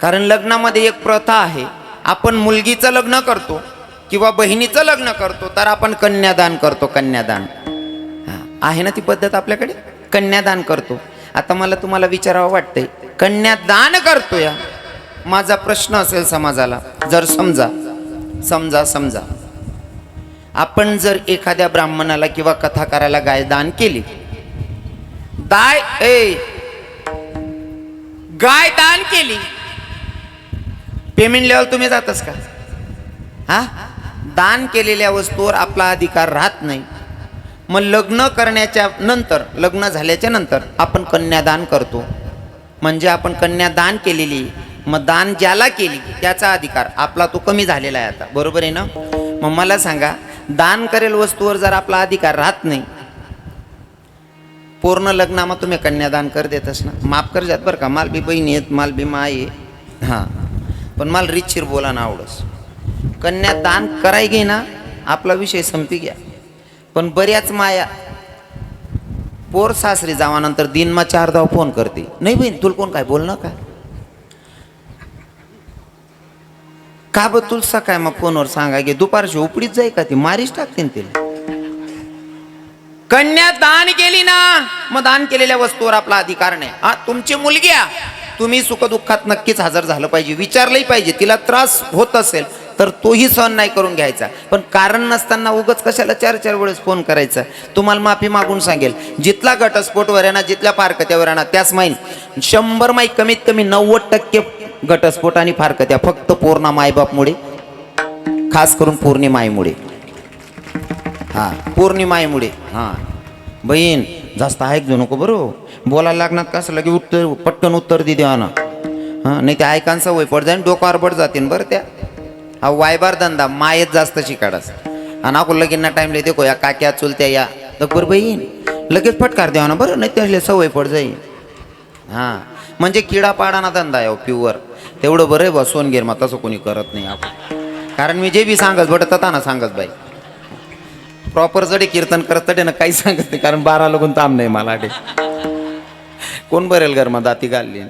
कारण लग्नामध्ये एक प्रथा आहे. आपण मुलगीचं लग्न करतो किंवा बहिणीचं लग्न करतो तर आपण कन्यादान करतो कन्यादान. आहे ना ती पद्धत आपल्याकडे? कन्यादान करतो. आता मला तुम्हाला विचारावं वाटतंय कन्यादान करतो या माझा प्रश्न असेल समाजाला. जर समजा समजा समजा आपण जर एखाद्या ब्राह्मणाला किंवा कथाकाराला गाय दान केली. दाय ए गाय दान केली. पेमेंट लेवल तुम्ही जातच का? हा? दान केलेल्या वस्तूवर आपला अधिकार राहत नाही. मग लग्न करण्याच्या नंतर लग्न झाल्याच्यानंतर आपण कन्यादान करतो. म्हणजे आपण कन्यादान केलेली मग दान ज्याला केली त्याचा अधिकार आपला तो कमी झालेला आहे आता. बरोबर आहे ना? मग मला सांगा दान करेल वस्तूवर जर आपला अधिकार राहत नाही पूर्ण लग्नामा तुम्ही कन्यादान कर देतस ना? माफ कर जात बरं का? माल बी बहिणी आहेत माल बी माय आहे हां. पण मला रितशीर बोला ना आवडस कन्यादान कराय घे ना आपला विषय संपी घ्या. पण बऱ्याच माया पोर सासरी जावानंतर दिनमा चार धाव फोन करते. नाही बहीण तुला कोण काय बोलणं का? का ब तुला सकाळ मग फोनवर सांगा गे दुपारशी उपडीत जाई का ती? मारीच टाकते तिला. कन्या दान केली ना मग दान केलेल्या वस्तूवर आपला अधिकार नाही. हा तुमची मुलगी आहे. तुम्ही सुखदुःखात नक्कीच हजर झालं पाहिजे विचारलंही पाहिजे तिला त्रास होत असेल तर तोही सहन नाही करून घ्यायचा. पण कारण नसताना उगच कशाला चार चार वेळेस फोन करायचा? तुम्हाला माफी मागून सांगेल जिथला घटस्फोटवर आहे ना जिथल्या फारकत्यावर आहे ना त्याच माहीन शंभर माई कमीत कमी नव्वद टक्के घटस्फोट आणि फारकत्या फक्त पूर्ण मायबापमुळे खास करून पौर्णिमाईमुळे. हा पौर्णिमाईमुळे हा. बहीण जास्त ऐकजो नको बरं हो. बोलायला लागणार कसं लगे उत्तर पटकन उत्तर दे देवा ना हां नाही ते ऐकान सवय पड जाईन डोकावर पड जातीन बरं त्या. हा वायबार धंदा मायेत जास्त शिकाडाच आणि आपण लगेना टाईमला देखो या काक्या चुलत्या या. तर बरं बहीण लगेच फटकार द्यावा ना बरं नाही त्याला सवय पड जाईल हां म्हणजे किडा पाडाना धंदा आहे प्युअर तेवढं बरं आहे बा सोनगीर मग तसं कोणी करत नाही आपण. कारण मी जे बी सांगत बटत ना सांगत बाई. प्रॉपर जडे कीर्तन करत तडे ना काही सांगत नाही कारण बारा लोकून ताम नाही मला कोण बरेल घर मग दाती घालली?